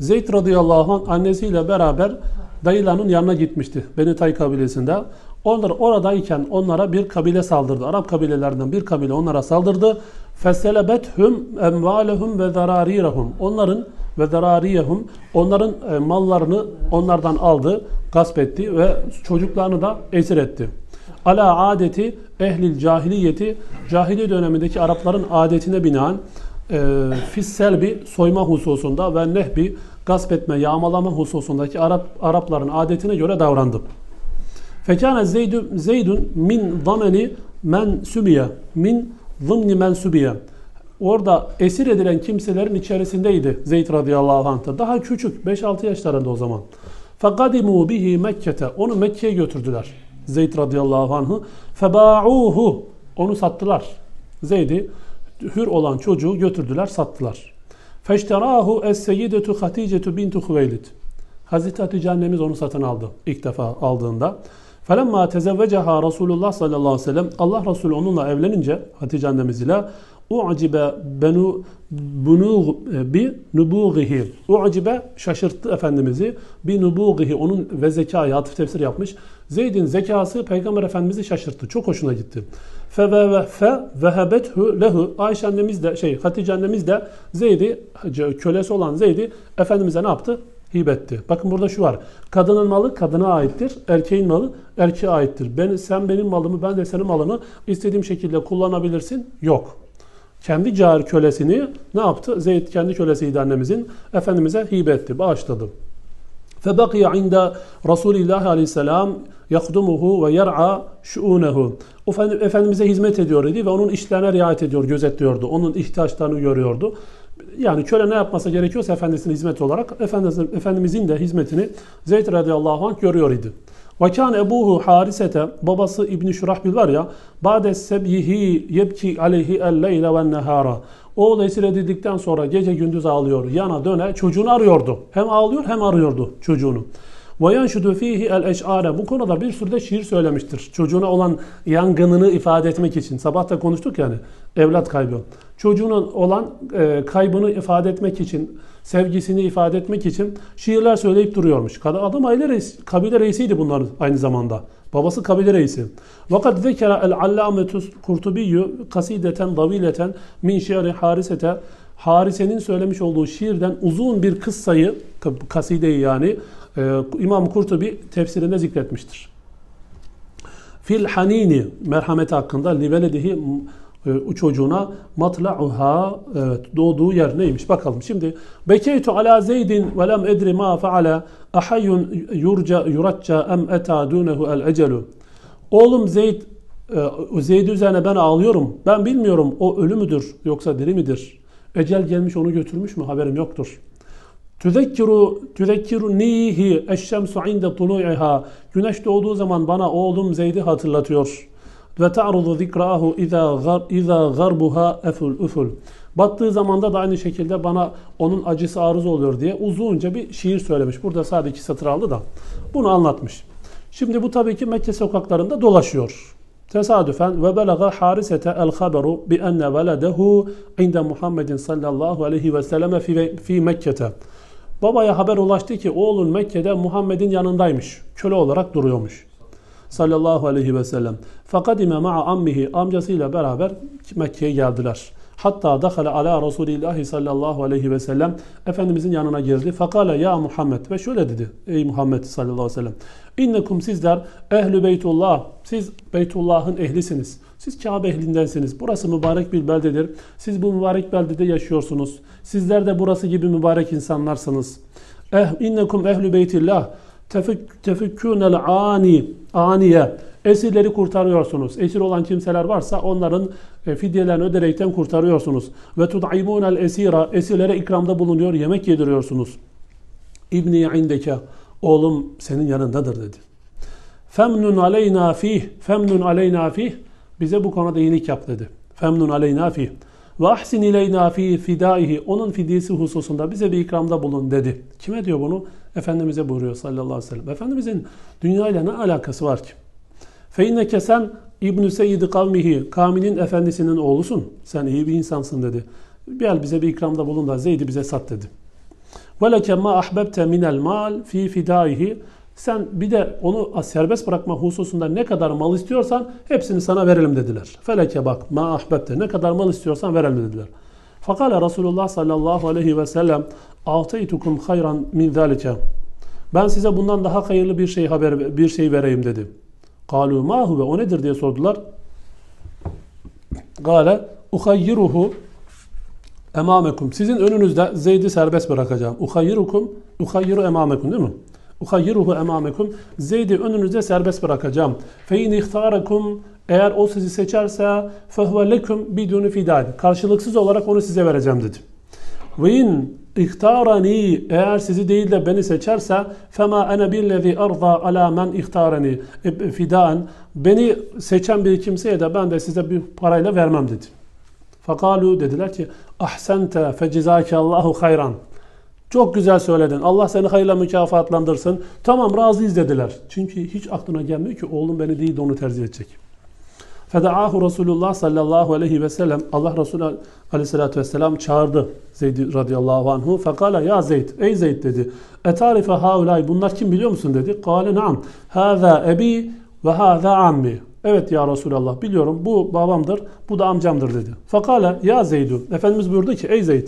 Zeyd radıyallahu anh annesiyle beraber dayılarının yanına gitmişti. Beni Tay kabilesinde. Onlar oradayken onlara bir kabile saldırdı. Arap kabilelerinden bir kabile onlara saldırdı. Feselebethum emvalehum ve zararirahum. Onların ve zarariyehum onların e, mallarını onlardan aldı, gasp etti ve çocuklarını da esir etti. Ala adeti ehlil cahiliyeti cahili dönemindeki Arapların adetine binaen e, fisselbi soyma hususunda ve nehbi gasp etme, yağmalama hususundaki Arap Arapların adetine göre davrandı. Fekâne Zeydun, Zeydun min zameni men sübiye min zımni men sübiye Orada esir edilen kimselerin içerisindeydi Zeyd radıyallahu anh. da. Daha küçük 5-6 yaşlarında o zaman. Fakadimu bihi Mekke'te. Onu Mekke'ye götürdüler. Zeyd radıyallahu anh'ı. Feba'uhu. Onu sattılar. Zeyd'i hür olan çocuğu götürdüler, sattılar. Feşterahu es-seyyidetu Haticetu bintu Hüveylid. Hazreti Hatice annemiz onu satın aldı ilk defa aldığında. Felemma tezevveceha Resulullah sallallahu aleyhi ve sellem Allah Resulü onunla evlenince Hatice annemiz ile u'cibe benu bunu bi nubughihi. U'cibe şaşırttı Efendimiz'i bi nubughihi. Onun ve zekayı atıf tefsir yapmış. Zeyd'in zekası Peygamber Efendimiz'i şaşırttı. Çok hoşuna gitti. Fe ve fe vehebethu lehu. Ayşe annemiz de şey Hatice annemiz de Zeyd'i kölesi olan Zeyd'i Efendimiz'e ne yaptı? hibetti. Bakın burada şu var. Kadının malı kadına aittir. Erkeğin malı erkeğe aittir. Ben, sen benim malımı ben de senin malını istediğim şekilde kullanabilirsin. Yok. Kendi cari kölesini ne yaptı? Zeyd kendi kölesiydi annemizin. Efendimiz'e hibe etti, bağışladı. فَبَقِيَ عِنْدَ رَسُولِ اللّٰهِ aleyhisselam يَخْدُمُهُ وَيَرْعَى شُؤُونَهُ Efendimiz'e hizmet ediyor idi ve onun işlerine riayet ediyor, gözetliyordu. Onun ihtiyaçlarını görüyordu. Yani köle ne yapması gerekiyorsa efendisine hizmet olarak Efendimiz, Efendimizin de hizmetini Zeyd radıyallahu anh görüyor idi. Ve kâne ebuhu harisete babası İbni Şurahbil var ya ba'de sebyihi yebki aleyhi el leyle ve nehara Oğul esir edildikten sonra gece gündüz ağlıyor. Yana döne çocuğunu arıyordu. Hem ağlıyor hem arıyordu çocuğunu. Ve yenşudu fihi el eş'are. Bu konuda bir sürü de şiir söylemiştir. Çocuğuna olan yangınını ifade etmek için. Sabah da konuştuk yani. Evlat kaybı. Çocuğunun olan e, kaybını ifade etmek için, sevgisini ifade etmek için şiirler söyleyip duruyormuş. Adam aile reis, kabile reisiydi bunlar aynı zamanda. Babası kabile reisi. Vakat zekera el allametus kurtubiyyu kasideten davileten min şiari harisete Harise'nin söylemiş olduğu şiirden uzun bir kıssayı, kasideyi yani e, İmam Kurtubi tefsirinde zikretmiştir. Fil hanini merhamet hakkında liveledihi e, çocuğuna matla'uha evet, doğduğu yer neymiş bakalım. Şimdi bekeytu ala zeydin ve lem edri ma faala ahayyun yurca yuracca em eta dunehu el ecelu. Oğlum Zeyd e, Zeyd üzerine ben ağlıyorum. Ben bilmiyorum o ölü müdür yoksa diri midir? Ecel gelmiş onu götürmüş mü haberim yoktur. Tüzekkiru tüzekkiru nihi eşşemsu inde tulu'iha. Güneş doğduğu zaman bana oğlum Zeyd'i hatırlatıyor. Ve ta'rudu zikrahu iza garbuha eful uful. Battığı zamanda da aynı şekilde bana onun acısı arız oluyor diye uzunca bir şiir söylemiş. Burada sadece iki satır aldı da bunu anlatmış. Şimdi bu tabii ki Mekke sokaklarında dolaşıyor. Tesadüfen ve belaga harisete el haberu bi enne veledehu inde Muhammedin sallallahu aleyhi ve selleme fi, fi Mekke'te. Babaya haber ulaştı ki oğlun Mekke'de Muhammed'in yanındaymış. Köle olarak duruyormuş. Sallallahu aleyhi ve sellem. Fakadime ma'a ammihi amcasıyla beraber Mekke'ye geldiler. Hatta dakhala ala Resulillahi sallallahu aleyhi ve sellem Efendimizin yanına girdi. Fakale ya Muhammed ve şöyle dedi. Ey Muhammed sallallahu aleyhi ve sellem. İnnekum sizler ehlü beytullah. Siz Beytullah'ın ehlisiniz. Siz Kabe ehlindensiniz. Burası mübarek bir beldedir. Siz bu mübarek beldede yaşıyorsunuz. Sizler de burası gibi mübarek insanlarsınız. Eh, innekum ehlü beytillah. Tefekkûnel ani. Aniye. Esirleri kurtarıyorsunuz. Esir olan kimseler varsa onların e, fidyelerini öderekten kurtarıyorsunuz. Ve tud'imunel esira. Esirlere ikramda bulunuyor, yemek yediriyorsunuz. İbni indeke. Oğlum senin yanındadır dedi. Femnun aleyna fih. Femnun aleyna fih. Bize bu konuda iyilik yap dedi. Femnun aleyna fih. Ve ahsin ileyna fi fidaihi. Onun fidyesi hususunda bize bir ikramda bulun dedi. Kime diyor bunu? Efendimiz'e buyuruyor sallallahu aleyhi ve sellem. Efendimiz'in dünyayla ne alakası var ki? Fe inneke sen İbn-i Seyyid-i kavmihi, kavminin efendisinin oğlusun. Sen iyi bir insansın dedi. Gel bize bir ikramda bulun da Zeyd'i bize sat dedi. Leke ma ahbebte minel mal fi fidaihi. Sen bir de onu serbest bırakma hususunda ne kadar mal istiyorsan hepsini sana verelim dediler. Feleke bak ma ahbebte ne kadar mal istiyorsan verelim dediler. Fakale Resulullah sallallahu aleyhi ve sellem Ateytukum hayran min zalike. Ben size bundan daha hayırlı bir şey haber bir şey vereyim dedi. Kalu ma huve o nedir diye sordular. Gale uhayyiruhu emamekum. Sizin önünüzde Zeyd'i serbest bırakacağım. Uhayyirukum, uhayyiru emamekum değil mi? Uhayyiruhu emamekum. Zeyd'i önünüzde serbest bırakacağım. Fe in ihtarakum eğer o sizi seçerse fehuve lekum biduni fidad. Karşılıksız olarak onu size vereceğim dedi. Ve in ihtarani eğer sizi değil de beni seçerse fema ene billezi arda ala men ihtarani E, fidaen beni seçen bir kimseye de ben de size bir parayla vermem dedi. Fakalu dediler ki ahsente fecizake Allahu hayran. Çok güzel söyledin. Allah seni hayırla mükafatlandırsın. Tamam razıyız dediler. Çünkü hiç aklına gelmiyor ki oğlum beni değil de onu tercih edecek. Feda'ahu Resulullah sallallahu aleyhi ve sellem Allah Resulü aleyhissalatü vesselam çağırdı Zeyd radıyallahu anhu. Fekala ya Zeyd ey Zeyd dedi. Etarife haulay bunlar kim biliyor musun dedi. Kale naam. Hâzâ ebi ve hâzâ ammi. Evet ya Resulallah biliyorum bu babamdır bu da amcamdır dedi. Fakale ya Zeydü Efendimiz buyurdu ki ey Zeyd